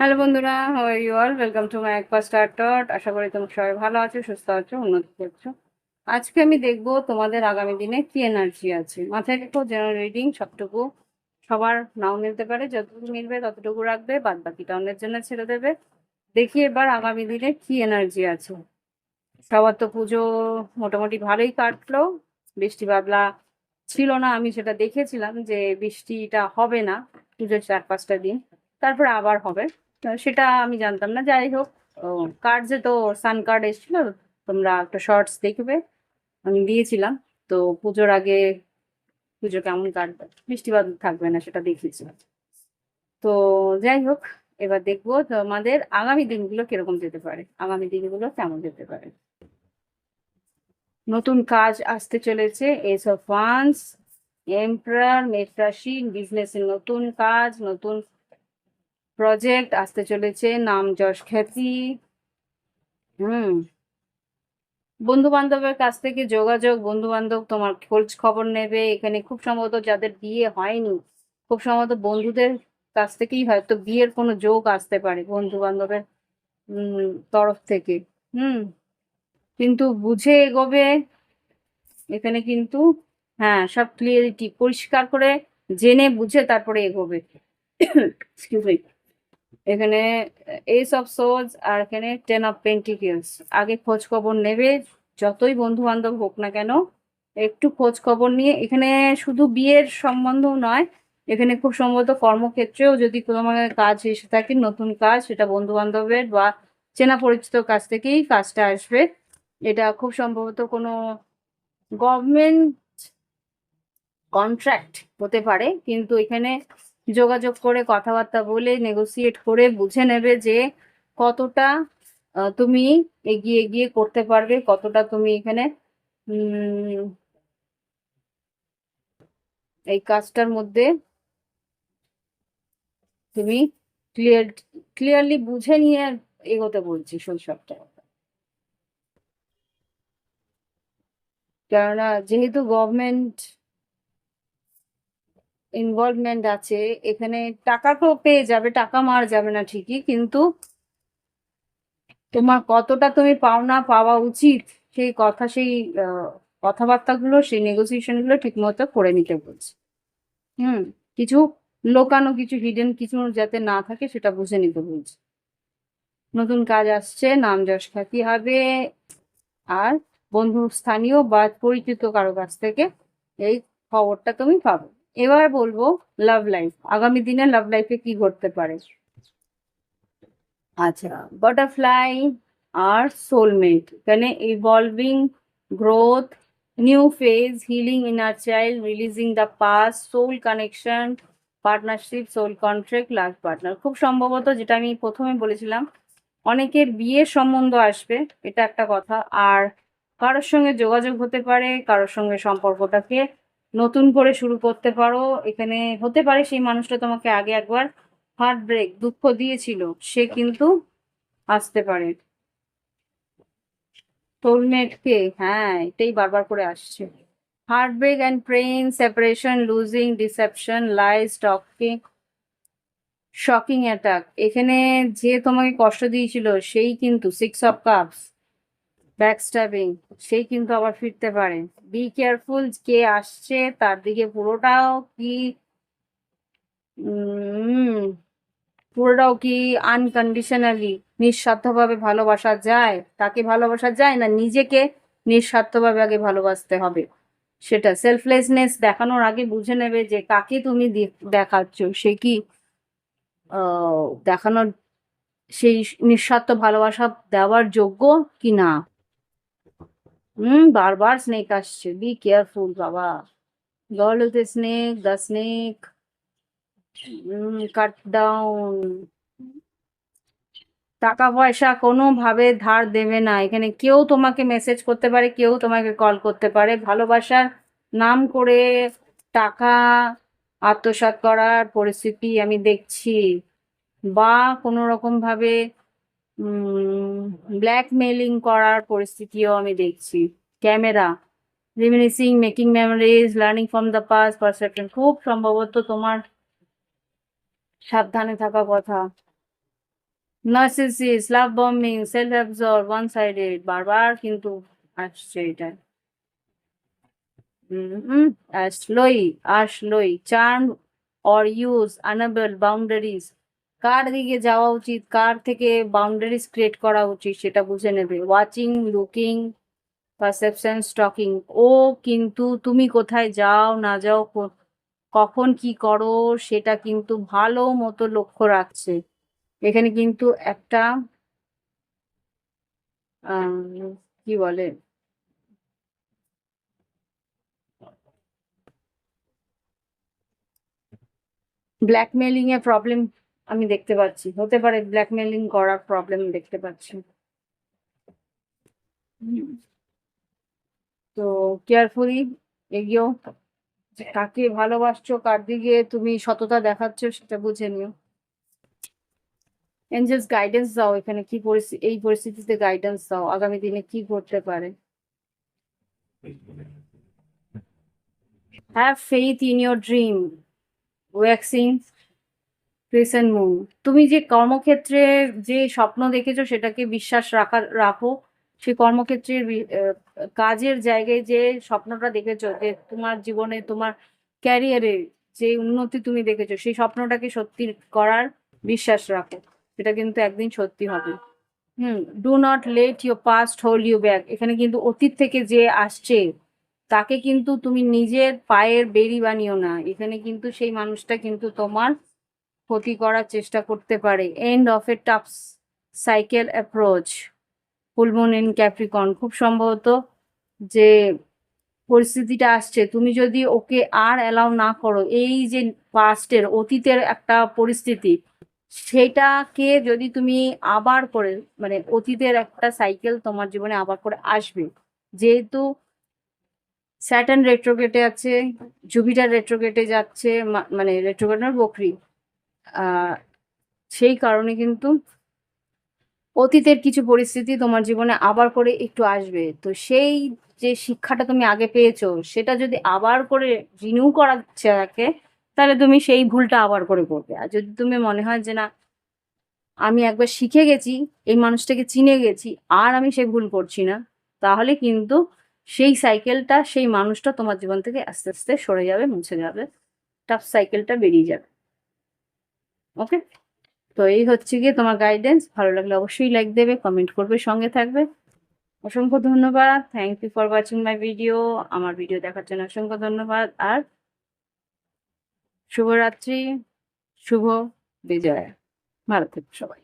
Hello বন্ধুরা how you all welcome to my একবার star টট আশা করি তোমরা সবাই ভালো আছো, সুস্থ আছো, উন্নতি করছ। আজকে আমি দেখব তোমাদের আগামী দিনে কি এনার্জি আছে। মাথায় রেখো জেনারেল রিডিং সবটুকু সবার নাও মিলতে পারে। যতটুকু মিলবে ততটুকু রাখবে বাদ বাকিটা অন্যের জন্য ছেড়ে দেবে। দেখি এবার আগামী দিনে কি এনার্জি আছে। সবার তো পুজো মোটামুটি ভালোই কাটলো। বৃষ্টি বাদলা ছিল না, আমি সেটা দেখেছিলাম যে বৃষ্টিটা হবে না পুজোর চার পাঁচটা দিন। তারপরে আবার হবে। সেটা আমি জানতাম না, যাই হোক। কার্ডসে তো সান কার্ড এসেছিল, তোমরা একটা শর্টস দেখবে। আমি দিয়েছিলাম, তো পুজোর আগে পুজো কেমন কাটবে বৃষ্টিপাত থাকবে না সেটা দেখিয়েছিলাম। তো যাই হোক, এবার দেখব তোমাদের আগামী দিনগুলো কীরকম যেতে পারে, আগামী দিনগুলো কেমন যেতে পারে। নতুন কাজ আসতে চলেছে এস অফ ফান্স এমপ্রার মেটরাশি বিজনেসের নতুন কাজ, নতুন প্রজেক্ট আসতে চলেছে, নাম যশ খ্যাতি। হুম। বন্ধু বান্ধবের কাছ থেকে যোগাযোগ বন্ধু বান্ধব তোমার খোঁজ খবর নেবে। এখানে খুব সম্ভবত যাদের বিয়ে হয়নি, খুব সম্ভবত বন্ধুদের কাছ থেকেই হয়তো বিয়ের কোনো যোগ আসতে পারে বন্ধু বান্ধবের তরফ থেকে। হুম। কিন্তু বুঝে এগোবে। এখানে কিন্তু হ্যাঁ সব ক্লিয়ারিটি পরিষ্কার করে জেনে বুঝে তারপরে এগোবে। এখানে এস অফ সোজ আর এখানে টেন অফ পেন্টিকেলস আগে খোঁজ খবর নেবে, যতই বন্ধু বান্ধব হোক না কেন, একটু খোঁজ খবর নিয়ে, এখানে শুধু বিয়ের সম্বন্ধ নয়, এখানে খুব সম্ভবত কর্মক্ষেত্রেও যদি তোমার কাজ এসে থাকে, নতুন কাজ, সেটা বন্ধু বান্ধবের বা চেনা পরিচিত কাছ থেকেই কাজটা আসবে। এটা খুব সম্ভবত কোনো গভর্নমেন্ট কন্ট্রাক্ট হতে পারে, কিন্তু এখানে যোগাযোগ করে কথাবার্তা বলে নেগোসিয়েট করে বুঝে নেবে যে কতটা তুমি এগিয়ে এগিয়ে করতে পারবে, কতটা তুমি এখানে এই কাজটার মধ্যে তুমি ক্লিয়ার ক্লিয়ারলি বুঝে নিয়ে এগোতে বলছি শৈশবটা। কেননা যেহেতু গভর্নমেন্ট ইনভলভমেন্ট আছে, এখানে টাকা তো পেয়ে যাবে, টাকা মার যাবে না ঠিকই, কিন্তু তোমার কতটা তুমি পাওনা পাওয়া উচিত, সেই কথা, সেই কথাবার্তাগুলো, সেই নেগোসিয়েশনগুলো ঠিক মতো করে নিতে বলছে। হুম, কিছু লোকানো, কিছু হিডেন কিছু যাতে না থাকে সেটা বুঝে নিতে বলছে। নতুন কাজ আসছে, নাম যশ খ্যাতি হবে, আর বন্ধু স্থানীয় বা পরিচিত কারও কাছ থেকে এই খবরটা তুমি পাবে। এবার বলব লাভ লাইফ আগামী দিনে লাভ লাইফে কি ঘটতে পারে? আচ্ছা বাটারফ্লাই আর সোলমেট এখানে evolving growth new phase healing inner child releasing the past soul connection partnership soul contract last partner খুব সম্ভবত যেটা আমি প্রথমে বলেছিলাম, অনেকের বিয়ের সম্বন্ধ আসবে, এটা একটা কথা। আর কারোর সঙ্গে যোগাযোগ হতে পারে, কারোর সঙ্গে সম্পর্কটাকে নতুন করে শুরু করতে পারো। এখানে হতে পারে সেই মানুষটা তোমাকে আগে একবার হার্ট ব্রেক দুঃখ দিয়েছিল, সে কিন্তু আসতে পারে। সোলমেটকে হ্যাঁ এটাই বারবার করে আসছে। Heart break and pain separation losing deception lie stalking shocking attack এখানে যে তোমাকে কষ্ট দিয়েছিল, সেই কিন্তু সিক্স অফ কাপস ব্যাকস্টাবিং সেই কিন্তু আবার ফিরতে পারে। বি কেয়ারফুল কে আসছে, তার দিকে পুরোটাও কি পুরোটাও কি আনকন্ডিশনালি নিঃস্বার্থভাবে ভালোবাসা যায়? তাকে ভালোবাসা যায় না নিজেকে নিঃস্বার্থভাবে আগে ভালোবাসতে হবে? সেটা সেলফলেসনেস দেখানোর আগে বুঝে নেবে যে কাকে তুমি দেখাচ্ছ। সে কি দেখানোর, সেই নিঃস্বার্থ ভালোবাসা দেওয়ার যোগ্য কি না? হুম, বারবার স্নেক আসছে। বি কেয়ারফুল বাবা। Girl with snake the snake cut down টাকা পয়সা কোনোভাবে ধার দেবে না। এখানে কেউ তোমাকে মেসেজ করতে পারে, কেউ তোমাকে কল করতে পারে। ভালোবাসার নাম করে টাকা আত্মসাৎ করার পরিস্থিতি আমি দেখছি। বা কোনো রকম ভাবে ব্ল্যাকমেলিং করার পরিস্থিতিও আমি দেখছি। Camera reminiscing making memories learning from the past perception খুব সম্ভবত তোমার সাবধানে থাকা কথা। Narcissist love bombing self absorb one sided বারবার কিন্তু আসছে এটা। আসলোই আসলোই। Charm or use unable boundaries কার দিকে যাওয়া উচিত? কার থেকে বাউন্ডারিজ ক্রিয়েট করা উচিত? সেটা বুঝে নেবে। ওয়াচিং লুকিং পারসেপশন স্টকিং ও কিন্তু তুমি কোথায় যাও, না যাও কখন কি করো, সেটা কিন্তু ভালো মতো লক্ষ্য রাখছে। এখানে কিন্তু একটা কি বলে? ব্ল্যাকমেলিং এর প্রবলেম আমি দেখতে পাচ্ছি। হতে পারে ব্ল্যাকমেলিং করার প্রবলেম দেখতে পাচ্ছি। তো কেয়ারফুলি এগিয়েও কাকে ভালোবাসছো, কার দিকে তুমি সততা দেখাচ্ছ সেটা বুঝে নিও। এঞ্জেলস গাইডেন্স দাও এখানে কি পরিস্থিতি এই পরিস্থিতিতে গাইডেন্স দাও, আগামী দিনে কি করতে পারে। Have faith in your dream waxing crescent moon তুমি যে কর্মক্ষেত্রে যে স্বপ্ন দেখেছ সেটাকে বিশ্বাস রাখা, রাখো। সেই কর্মক্ষেত্রের কাজের জায়গায় যে স্বপ্নটা দেখেছ যে তোমার জীবনে, তোমার ক্যারিয়ারে যে উন্নতি তুমি দেখেছ, সেই স্বপ্নটাকে সত্যি করার বিশ্বাস রাখো। সেটা কিন্তু একদিন সত্যি হবে। হুম do not let your past hold you back এখানে কিন্তু অতীত থেকে যে আসছে, তাকে কিন্তু তুমি নিজের পায়ের বেরি বানিও না। এখানে কিন্তু সেই মানুষটা কিন্তু তোমার ক্ষতি করার চেষ্টা করতে পারে। End of a tough cycle approach full moon in Capricorn খুব সম্ভবত যে পরিস্থিতিটা আসছে, তুমি যদি ওকে আর অ্যালাউ না করো, এই যে পাস্টের অতীতের একটা পরিস্থিতি, সেটাকে যদি তুমি আবার করে মানে অতীতের একটা সাইকেল তোমার জীবনে আবার করে আসবে। যেহেতু স্যাটার্ন রেট্রোগেটে আছে জুপিটার রেট্রোগেটে যাচ্ছে মানে রেট্রোগেটের বকরি। সেই কারণে কিন্তু অতীতের কিছু পরিস্থিতি তোমার জীবনে আবার করে একটু আসবে। তো সেই যে শিক্ষাটা তুমি আগে পেয়েছ, সেটা যদি আবার করে রিনিউ করা থাকে, তাহলে তুমি সেই ভুলটা আবার করে করবে। আর যদি তুমি মনে হয় যে না, আমি একবার শিখে গেছি, এই মানুষটাকে চিনে গেছি, আর আমি সে ভুল করছি না, তাহলে কিন্তু সেই সাইকেলটা সেই মানুষটা তোমার জীবন থেকে আস্তে আস্তে সরে যাবে, মুছে যাবে টাফ সাইকেলটা বেরিয়ে যাবে। ওকে তো এই হচ্ছে গিয়ে তোমার গাইডেন্স ভালো লাগলে অবশ্যই লাইক দেবে কমেন্ট করবে, সঙ্গে থাকবে। অসংখ্য ধন্যবাদ। Thank you for watching my video আমার ভিডিও দেখার জন্য অসংখ্য ধন্যবাদ। আর শুভরাত্রি, শুভ বিজয়। ভালো থেকো সবাই।